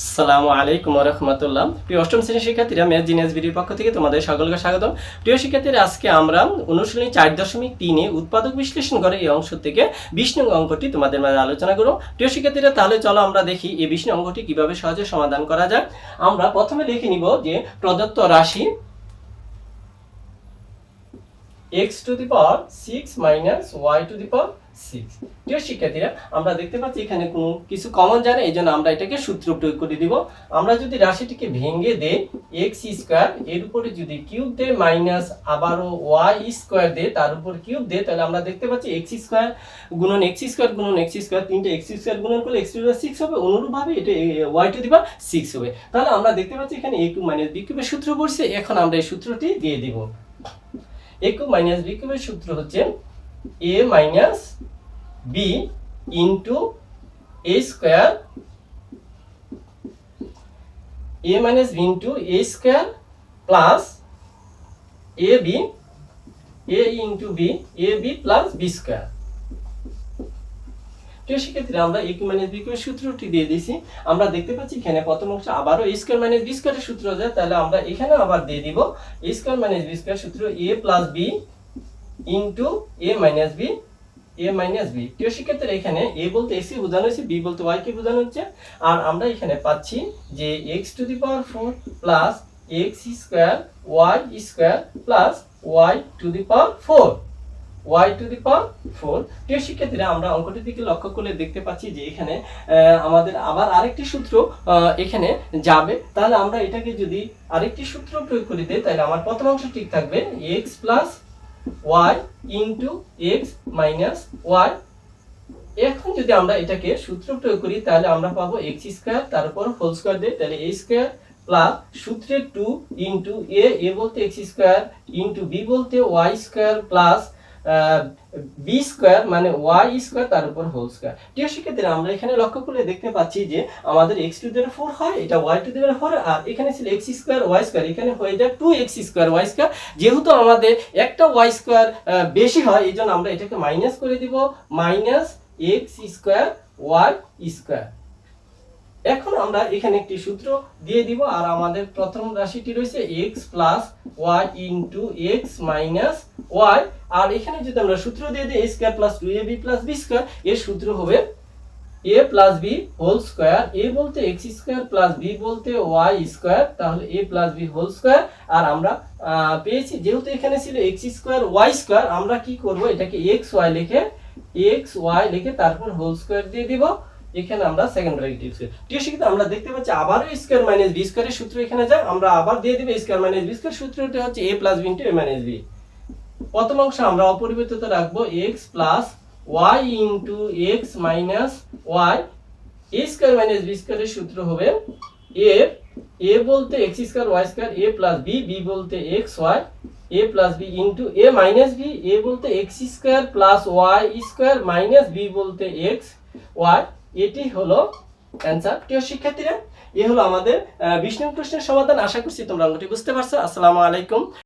আসসালামু আলাইকুম রহমতুল্লাহ। প্রিয় অষ্টম শ্রেণির শিক্ষার্থীরা ম্যাথ জিনিয়াস ভিডিওর পক্ষ থেকে তোমাদের সকলকে স্বাগত প্রিয় শিক্ষার্থীরা, আজকে আমরা অনুশীলনী চার দশমিক তিনে উৎপাদক বিশ্লেষণ করে এই অংশ থেকে নং অঙ্কটি তোমাদের মাঝে আলোচনা করব। প্রিয় শিক্ষার্থীরা, তাহলে চলো আমরা দেখি এই নং অঙ্কটি কীভাবে সহজে সমাধান করা যায়। আমরা প্রথমে লিখে নিব যে প্রদত্ত রাশি x to the power six minus y to the power শিক্ষার্থীরা, আমরা দেখতে পাচ্ছি এখানে কোনো কিছু কমন এই জন্য আমরা এটাকে সূত্র প্রয়োগ করে দিব। আমরা যদি রাশিটিকে ভেঙে এক্স স্কোয়ার এর উপরে যদি কিউব দেয় মাইনাস আবারও ওয়াই স্কোয়ার দেয় তার উপর কিউব তাহলে আমরা দেখতে পাচ্ছি এক্স স্কোয়ার গুণন এক্স স্কোয়ার গুণন এক্স স্কোয়ার তিনটে এক্স স্কোয়ার গুণন করলে এক্স টু সিক্স হবে, অনুরূপভাবে এটা ওয়াই টু দিবা সিক্স হবে। তাহলে আমরা দেখতে পাচ্ছি এখানে এ টু মাইনাস বি কিউবের সূত্র পড়ছে, এখন আমরা এই সূত্রটি দিয়ে দিব। এ মাইনাস বি কিউবের সূত্র হচ্ছে a minus b into a square a minus b into a square plus a b a into b a b plus b square প্রিয় শিক্ষার্থীরা আমরা এ মাইনাস সূত্রটি দিয়ে দিয়েছি। আমরা দেখতে পাচ্ছি এখানে প্রথম অংশ আবারও স্কোয়ার মাইনাস বি সূত্র যায় তাহলে আমরা এখানে আবার দিয়ে দিব। স্কোয়ার মাইনাস স্কোয়ার সূত্র a plus b into a minus b a minus b প্রিয় শিক্ষার্থীরা এখানে এ বলতে এসি বোঝানো হয়েছে বি বলতে ওয়াই কে বোঝানো হচ্ছে। আর আমরা এখানে পাচ্ছি যে x to the power four plus x square y square plus y to the power four y to the power four প্রিয় শিক্ষার্থীরা আমরা অঙ্কটির দিকে লক্ষ্য করলে দেখতে পাচ্ছি যে এখানে আমাদের আবার আরেকটি সূত্র এখানে যাবে। তাহলে আমরা এটাকে যদি আরেকটি সূত্র প্রয়োগ করে দিই, তাহলে আমার প্রথম অংশ ঠিক থাকবে x plus y into x minus y এখন যদি আমরা এটাকে সূত্র প্রয়োগ করি, তাহলে আমরা পাবো এক্স স্কোয়ার তারপর হোল স্কোয়ার দিয়ে, তাহলে এ স্কোয়ার প্লাস সূত্রে টু ইন্টু a এ বলতে এক্স স্কোয়ার ইন্টু b বলতে y square plus b square মানে ওয়াই স্কোয়ার তার উপর হোল স্কোয়ার প্রিয় শিক্ষার্থীরা, আমরা এখানে লক্ষ্য করলে দেখতে পাচ্ছি যে আমাদের এক্স টু দেওয়ার ফোর হয়, এটা ওয়াই টু দেওয়ার ফোর আর এখানে ছিল এক্স স্কোয়ার ওয়াই স্কোয়ার এখানে হয়ে যায় two x square y square যেহেতু আমাদের একটা ওয়াই স্কোয়ার বেশি হয়, এই জন্য আমরা এটাকে মাইনাস করে দিব minus x square y square এখন আমরা এখানে একটি সূত্র দিয়ে দিব আর আমাদের প্রথম রাশিটি রয়েছে x plus y into x minus y আর এখানে যদি আমরা সূত্র দিয়ে দিই a square plus two a b plus b square এর সূত্র হবে a plus b whole square a বলতে এক্স স্কোয়ার প্লাস বি বলতে ওয়াই স্কোয়ার তাহলে a plus b whole square আর আমরা পেয়েছি, যেহেতু এখানে ছিল এক্স স্কোয়ার ওয়াই স্কোয়ার আমরা কি করব, এটাকে এক্স ওয়াই লিখে এক্স ওয়াই লিখে তারপর হোল স্কোয়ার দিয়ে দিব। এখানে আমরা সেকেন্ড ব্র্যাকেট ইউজ করি প্রিয় শিক্ষিত, আমরা দেখতে পাচ্ছি আবারও স্কোয়ার মাইনাস বি স্কোয়ারের সূত্র এখানে যায়। আমরা আবার দিয়ে দিব স্কোয়ার মাইনাস বি স্কোয়ার সূত্রটি হচ্ছে a plus b into a minus b প্রথম অংশ আমরা অপরিবর্তিত রাখব x plus y into x minus y a square minus b স্কোয়ারের সূত্র হবে এ এ বলতে x square y square a plus b b বলতে x y a plus b into a minus b a বলতে x square plus y square minus b বলতে x y এটি হলো answer প্রিয় শিক্ষার্থীরা, এ হলো আমাদের বিষ্ণু প্রশ্নের সমাধান। আশা করছি তোমরা অঙ্গটি বুঝতে পারছ। আসসালামু আলাইকুম।